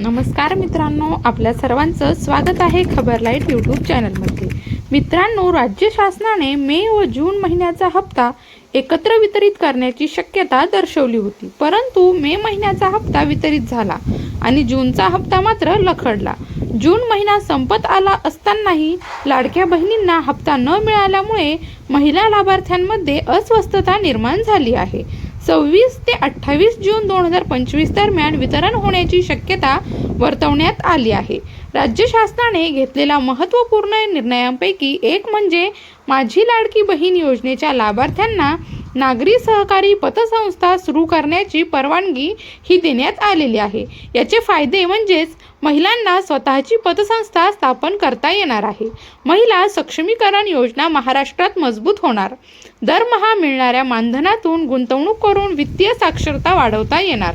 नमस्कार मित्रांनो आपल्या सर्वांचं स्वागत आहे खबर लाइट यूट्यूब चॅनलमध्ये. मित्रांनो राज्य शासनाने मे व जून महिन्याचा हप्ता एकत्र वितरित करण्याची शक्यता दर्शवली होती. परंतु मे महिन्याचा हप्ता वितरित झाला आणि जूनचा हप्ता मात्र लखडला. जून महिना संपत आला असतानाही लाडक्या बहिणींना हप्ता न मिळाल्यामुळे महिला लाभार्थ्यांमध्ये अस्वस्थता निर्माण झाली आहे. सव्वीस ते अठ्ठावीस जून दोन हजार पंचवीस दरम्यान वितरण होण्याची शक्यता वर्तवण्यात आली आहे. राज्य शासनाने घेतलेल्या महत्त्वपूर्ण निर्णयांपैकी एक म्हणजे माझी लाडकी बहीण योजनेच्या लाभार्थ्यांना नागरी सहकारी पतसंस्था सुरू करण्याची परवानगी ही देण्यात आलेली आहे. याचे फायदे म्हणजेच महिलांना स्वतःची पतसंस्था स्थापन करता येणार आहे. महिला सक्षमीकरण योजना महाराष्ट्रात मजबूत होणार. दरमहा मिळणाऱ्या मानधनातून गुंतवणूक करून वित्तीय साक्षरता वाढवता येणार.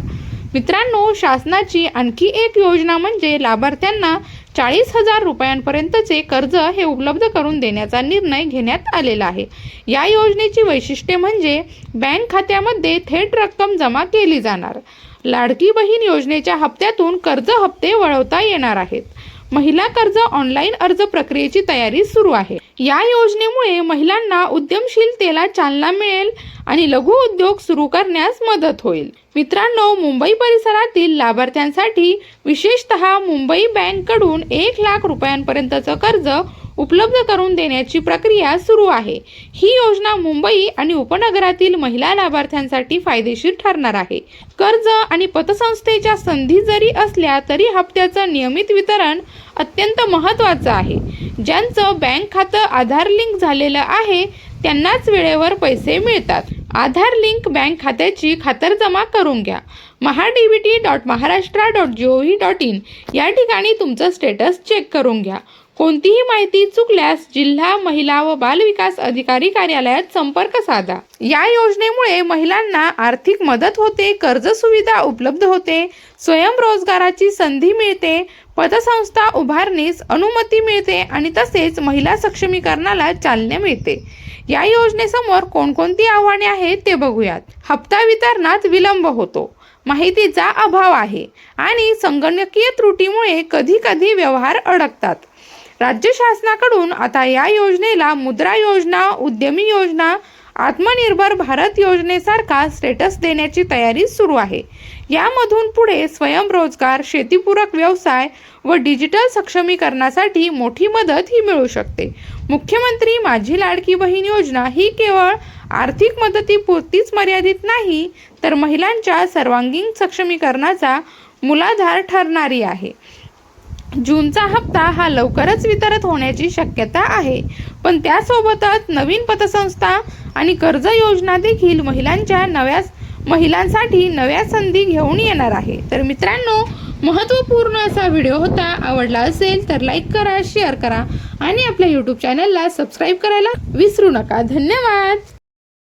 मित्रांनो शासनाची आणखी एक योजना म्हणजे लाभार्थ्यांना चाळीस हजार रुपयांपर्यंतचे कर्ज हे उपलब्ध करून देण्याचा निर्णय घेण्यात आलेला आहे. या योजनेची वैशिष्ट्ये म्हणजे बँक खात्यामध्ये थेट रक्कम जमा केली जाणार. लाडकी बहीण योजनेच्या हप्त्यातून कर्ज हप्ते वळवता येणार आहेत. महिला कर्ज ऑनलाईन अर्ज प्रक्रियेची तयारी सुरू आहे. या योजनेमुळे महिलांना उद्यमशीलतेला चालना मिळेल आणि लघु उद्योग सुरू करण्यास मदत होईल. मित्रांनो मुंबई परिसरातील लाभार्थ्यांसाठी विशेषतः मुंबई बँककडून एक लाख रुपयांपर्यंतचं कर्ज उपलब्ध करून देण्याची प्रक्रिया सुरू आहे. ही योजना मुंबई आणि उपनगरातील महिला लाभार्थ्यांसाठी फायदेशीर ठरणार आहे. कर्ज आणि पतसंस्थेच्या संधी जरी असल्या तरी हप्त्याचं नियमित वितरण अत्यंत महत्त्वाचं आहे. ज्यांचं बँक खातं आधार लिंक झालेलं आहे त्यांनाच वेळेवर पैसे मिळतात. आधार लिंक बँक खात्याची खातरजमा करून घ्या. Maha D T dot Maharashtra dot G O V dot in या ठिकाणी तुमचं स्टेटस चेक करून घ्या. कोणतीही माहिती चुकल्यास जिल्हा महिला व बालविकास अधिकारी कार्यालयात संपर्क साधा. या योजनेमुळे महिलांना आर्थिक मदत होते कर्ज सुविधा उपलब्ध होते स्वयंरोजगाराची संधी मिळते पतसंस्था उभारणीस अनुमती मिळते आणि तसेच महिला सक्षमीकरणाला चालना मिळते. या योजनेसमोर कोणकोणती आव्हाने आहेत ते बघूयात. हप्ता वितरणात विलंब होतो. माहितीचा अभाव आहे आणि संगणकीय त्रुटीमुळे कधी कधी व्यवहार अडकतात. राज्य शासनाकडून आता या योजनेला मुद्रा योजना उद्यमी योजना आत्मनिर्भर भारत योजनेसारखा स्टेटस देण्याची तयारी सुरू आहे. यामधून पुढे स्वयंरोजगार शेतीपूरक व्यवसाय व डिजिटल सक्षमीकरणासाठी मोठी मदत ही मिळू शकते. मुख्यमंत्री माझी लाडकी बहीण योजना ही केवळ आर्थिक मदतीपुरतीच मर्यादित नाही तर महिलांच्या सर्वांगीण सक्षमीकरणाचा मूलाधार ठरणारी आहे. जूनचा हप्ता हा लवकरच वितरित होण्याची शक्यता आहे. पण त्यासोबतच नवीन पतसंस्था आणि कर्ज योजना देखील महिलांच्या नव्या महिलांसाठी नव्या संधी घेऊन येणार आहे. तर मित्रांनो महत्त्वपूर्ण असा व्हिडिओ होता आवडला असेल तर लाईक करा शेअर करा आणि आपल्या यूट्यूब चॅनलला सबस्क्राईब करायला विसरू नका. धन्यवाद!